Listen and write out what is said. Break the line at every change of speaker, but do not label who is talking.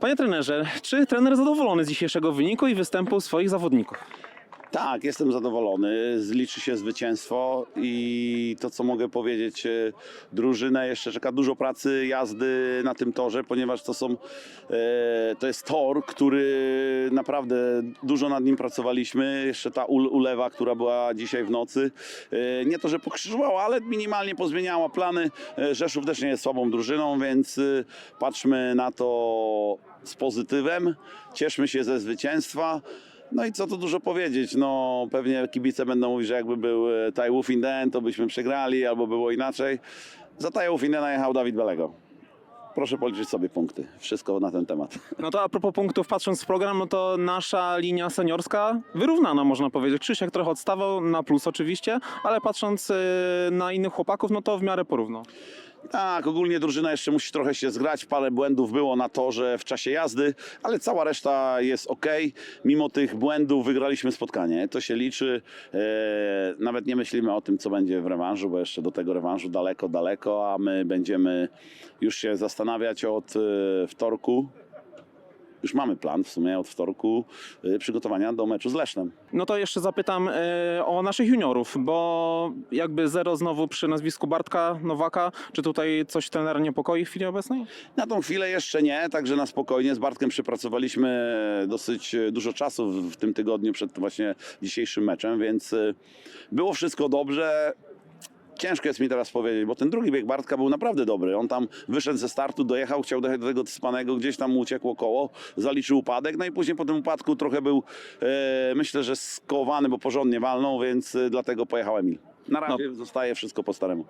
Panie trenerze, czy trener zadowolony z dzisiejszego wyniku i występu swoich zawodników?
Tak, jestem zadowolony. Zliczy się zwycięstwo i to, co mogę powiedzieć, e, drużynę jeszcze czeka dużo pracy jazdy na tym torze, ponieważ to są, e, to jest tor, który naprawdę dużo nad nim pracowaliśmy. Jeszcze ta ul- ulewa, która była dzisiaj w nocy, e, nie to, że pokrzyżowała, ale minimalnie pozmieniała plany. Rzeszów też nie jest słabą drużyną, więc patrzmy na to z pozytywem. Cieszmy się ze zwycięstwa. No i co tu dużo powiedzieć, no pewnie kibice będą mówić, że jakby był e, the end, to byśmy przegrali, albo było inaczej. Za in the najechał Dawid Belego. Proszę policzyć sobie punkty. Wszystko na ten temat.
No to a propos punktów, patrząc w program, no to nasza linia seniorska wyrównana, można powiedzieć. Krzysiek trochę odstawał, na plus oczywiście, ale patrząc y, na innych chłopaków, no to w miarę porówno.
Tak, ogólnie drużyna jeszcze musi trochę się zgrać. Parę błędów było na torze w czasie jazdy, ale cała reszta jest ok. Mimo tych błędów wygraliśmy spotkanie. To się liczy. E, nawet nie myślimy o tym, co będzie w rewanżu, bo jeszcze do tego rewanżu daleko, daleko, a my będziemy już się zastanawiać od e, wtorku. Już mamy plan w sumie od wtorku e, przygotowania do meczu z Lesznem.
No to jeszcze zapytam y, o naszych juniorów, bo jakby zero znowu przy nazwisku Bartka Nowaka. Czy tutaj coś trenera niepokoi w chwili obecnej?
Na tą chwilę jeszcze nie, także na spokojnie. Z Bartkiem przepracowaliśmy dosyć dużo czasu w tym tygodniu przed właśnie dzisiejszym meczem, więc y, było wszystko dobrze. Ciężko jest mi teraz powiedzieć, bo ten drugi bieg Bartka był naprawdę dobry. On tam wyszedł ze startu, dojechał, chciał dojechać do tego Cyspanego, gdzieś tam mu uciekło koło, zaliczył upadek, no i później po tym upadku trochę był, e, myślę, że skowany, bo porządnie walnął, więc e, dlatego pojechał Emil. Na razie zostaje wszystko po staremu.